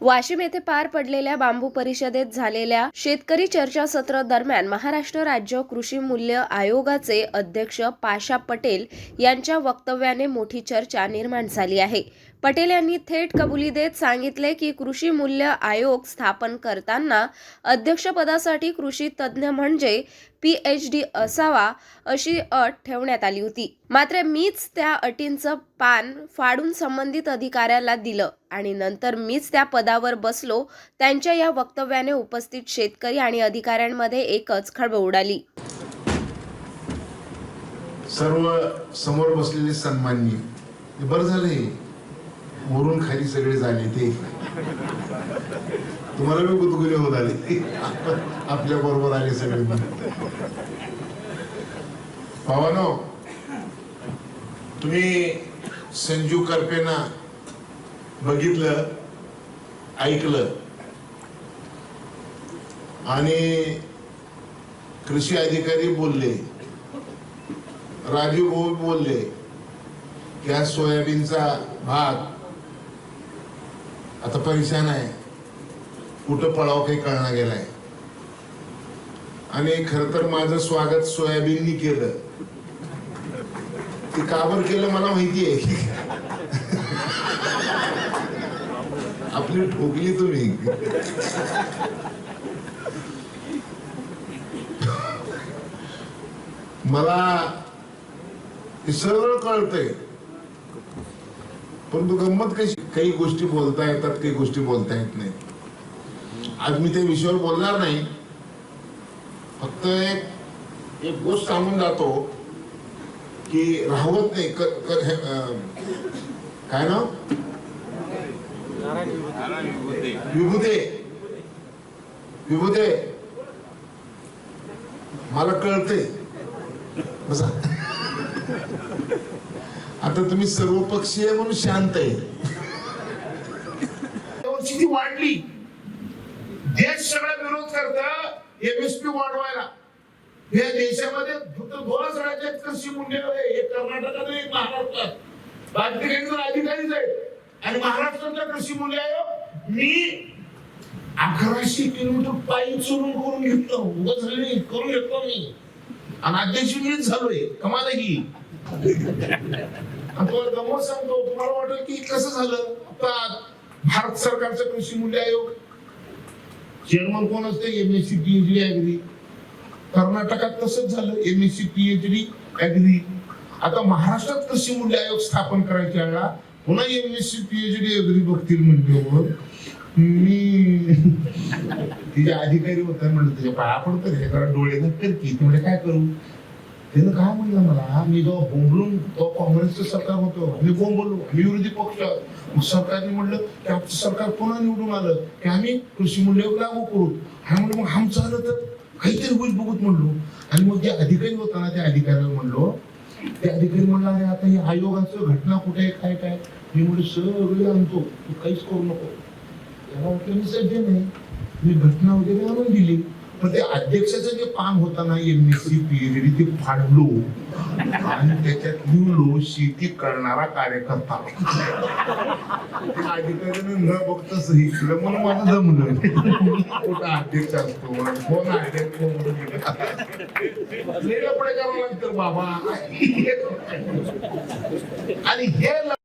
वाशिम येथे पार पडलेल्या बांबू परिषदेत झालेल्या शेतकरी चर्चासत्र दरम्यान महाराष्ट्र राज्य कृषी मूल्य आयोगाचे अध्यक्ष पाशा पटेल यांच्या वक्तव्याने मोठी चर्चा निर्माण झाली आहे. पटेल यांनी थेट कबुली देत सांगितले की कृषी मूल्य आयोग स्थापन करताना अध्यक्षपदासाठी कृषी तज्ज्ञ म्हणजे पी एच डी असावा अशी अट ठेवण्यात आली होती. मात्र मीच त्या अटींचं पान फाडून संबंधित अधिकाऱ्याला दिलं आणि नंतर मीच त्या पदावर बसलो. त्यांच्या या वक्तव्याने उपस्थित शेतकरी आणि अधिकाऱ्यांमध्ये एकच खळबळ उडाली. सर्व समोर बसलेले सन्माननीय बरं झाले वरून खाली सगळे झाले ते. तुम्हाला मी गुदगुले होत आले. आपल्या बरोबर आले सगळे भावानो तुम्ही संजू करपेना बघितलं ऐकलं. आणि कृषी अधिकारी बोलले राजू भाऊ बोलले की सोयाबीनचा भाग आता परेशान आहे कुठं पळाव काही कळना गेलाय. आणि खर तर माझं स्वागत सोयाबीननी केलं. ते काबर केलं मला माहिती आहे. आपली ठोकली तुम्ही. मला हे सरळ कळतंय. परंतु गंमत कशी? काही गोष्टी बोलता येतात काही गोष्टी बोलता येत नाही आज मी त्या विषयावर बोलणार नाही. फक्त एक एक गोष्ट सांगून जातो की राहवत नाही. काय ना विभूते. विभूते. मला कळते बसा. आता तुम्ही सर्वपक्षीय म्हणून शांत आहे. वाढली. देश सगळा विरोध करत एमएसपी वाढवायला. या देशामध्ये फक्त दोनच राज्यात कृषी मुंडे एक कर्नाटकात आणि एक महाराष्ट्रात बाकी काही अधिकारीच आहेत. आणि महाराष्ट्रातला कृषी मुंडे आयोग हो? मी अकराशे किलोमीटर पायी चोरून करून घेतलं. उगाच नाही करून घेतलो मी. आणि अध्यक्ष मीच झालोय. कमाल ही. तुम्हाला गमत सांगतो तुम्हाला वाटेल की कसं झालं? आता भारत सरकारचं कृषी मूल्य आयोग चेअरमन कोण असते? एमएससी पीएचडी अॅग्री कर्नाटकात तसंच झालं. M S MSc PhD agri आता महाराष्ट्रात कृषी मूल्य आयोग स्थापन करायच्या वेळा पुन्हा M S MSc PhD agri बघतील म्हणजे मी तिचे अधिकारी होता म्हणलं तुझ्या पाया पडतो जरा डोळे धक्कर की. म्हणजे काय करू? त्यानं काय म्हणलं मला? मी जेव्हा बोंबलून तो काँग्रेसचं सरकार होतं. मी बोंबलो मी विरोधी पक्ष. मग सरकारने म्हणलं की आमचं सरकार पुन्हा निवडून आलं की आम्ही कृषी मूल्य लागू करू. आणि म्हणलं मग आमचं आलं तर काहीतरी होईल बघूत म्हणलो. आणि मग जे अधिकारी होता ना त्या अधिकाऱ्याला म्हणलो ते अधिकारी म्हणला अरे आता हे आयोगाचं घटना कुठे आहे? काय काय? मी म्हणलं सगळे आणतो. तू काहीच करू नको. त्याला वाटलं मी सज्ज नाही. मी घटना वगैरे आणून दिली. पण ते अध्यक्षाचं जे पान होता ना एमएससी पीएचडी ते फाडलो आणि त्याच्यात लिहिलो शेती करणारा कार्यकर्ता. अधिकाऱ्यानं न बघता सही केलं म्हणून माझं जमलं कुठं अध्यक्ष असतो कोण अध्यक्ष म्हणून करावं लागतं बाबा आणि हे